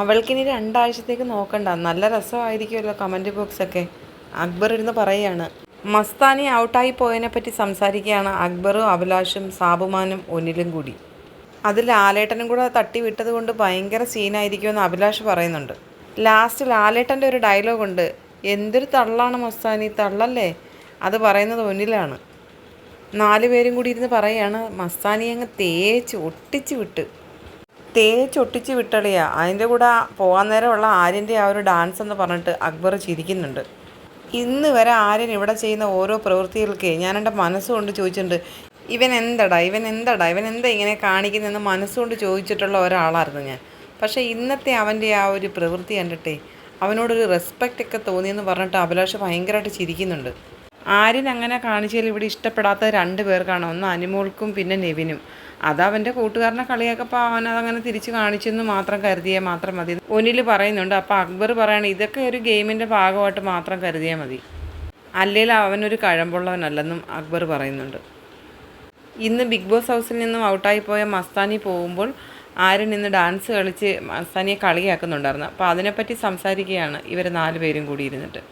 അവൾക്കിനി രണ്ടാഴ്ചത്തേക്ക് നോക്കണ്ട. നല്ല രസമായിരിക്കുമല്ലോ കമന്റ് ബോക്സൊക്കെ അക്ബർ ഇരുന്ന് പറയുകയാണ് മസ്താനി ഔട്ടായി പോയതിനെ പറ്റി സംസാരിക്കുകയാണ് അക്ബറും അഭിലാഷും സാബുമാനും ഒന്നിലും കൂടി. അതിൽ ലാലേട്ടനും കൂടെ തട്ടി വിട്ടത് കൊണ്ട് ഭയങ്കര സീനായിരിക്കുമെന്ന് അഭിലാഷ് പറയുന്നുണ്ട്. ലാസ്റ്റ് ലാലേട്ടന്റെ ഒരു ഡയലോഗുണ്ട് എന്തൊരു തള്ളാണ് മസ്താനി തള്ളല്ലേ? അത് പറയുന്നത് ഒന്നിലാണ് നാല് പേരും കൂടി ഇരുന്ന് പറയാണ് മസ്താനി അങ്ങ് തേച്ച് ഒട്ടിച്ച് വിട്ട്. തേച്ച് ഒട്ടിച്ച് വിട്ടളിയാ. അതിന്റെ കൂടെ പോകാൻ നേരമുള്ള ആര്യന്റെ ആ ഒരു ഡാൻസ് എന്ന് പറഞ്ഞിട്ട് അക്ബർ ചിരിക്കുന്നുണ്ട്. ഇന്ന് വരെ ആര്യൻ ഇവിടെ ചെയ്യുന്ന ഓരോ പ്രവൃത്തികൾക്ക് ഞാൻ എന്റെ മനസ്സുകൊണ്ട് ചോദിച്ചിട്ടുണ്ട് ഇവൻ എന്തടാ? ഇവൻ എന്തടാ? ഇവൻ എന്താ ഇങ്ങനെ കാണിക്കുന്നതെന്ന് മനസ്സുകൊണ്ട് ചോദിച്ചിട്ടുള്ള ഒരാളായിരുന്നു ഞാൻ. പക്ഷേ ഇന്നത്തെ അവന്റെ ആ ഒരു പ്രവൃത്തി കണ്ടിട്ടേ അവനോടൊരു റെസ്പെക്റ്റ് ഒക്കെ തോന്നിയെന്ന് പറഞ്ഞിട്ട് അഭിലാഷ് ഭയങ്കരമായിട്ട് ചിരിക്കുന്നുണ്ട്. ആര്യൻ അങ്ങനെ കാണിച്ചതിൽ ഇവിടെ ഇഷ്ടപ്പെടാത്ത രണ്ട് പേർക്കാണ്. ഒന്ന് അനുമോൾക്കും പിന്നെ നെവിനും. അത് അവന്റെ കൂട്ടുകാരനെ കളിയാക്കപ്പോൾ അവൻ അതങ്ങനെ തിരിച്ച് കാണിച്ചെന്ന് മാത്രം കരുതിയാൽ മാത്രം മതി. ഒനിൽ പറയുന്നുണ്ട് അപ്പോൾ അക്ബർ പറയണ ഇതൊക്കെ ഒരു ഗെയിമിന്റെ ഭാഗമായിട്ട് മാത്രം കരുതിയാൽ മതി. അല്ലെങ്കിൽ അവനൊരു കഴമ്പുള്ളവനല്ലെന്നും അക്ബർ പറയുന്നുണ്ട്. ഇന്ന് ബിഗ് ബോസ് ഹൗസിൽ നിന്നും ഔട്ടായി പോയ മസ്താനി പോകുമ്പോൾ ആര്യൻ ഇന്ന് ഡാൻസ് കളിച്ച് മസ്താനിയെ കളിയാക്കുന്നുണ്ടായിരുന്നു. അപ്പോൾ അതിനെപ്പറ്റി സംസാരിക്കുകയാണ് ഇവർ നാല് പേരും കൂടി ഇരുന്നിട്ട്.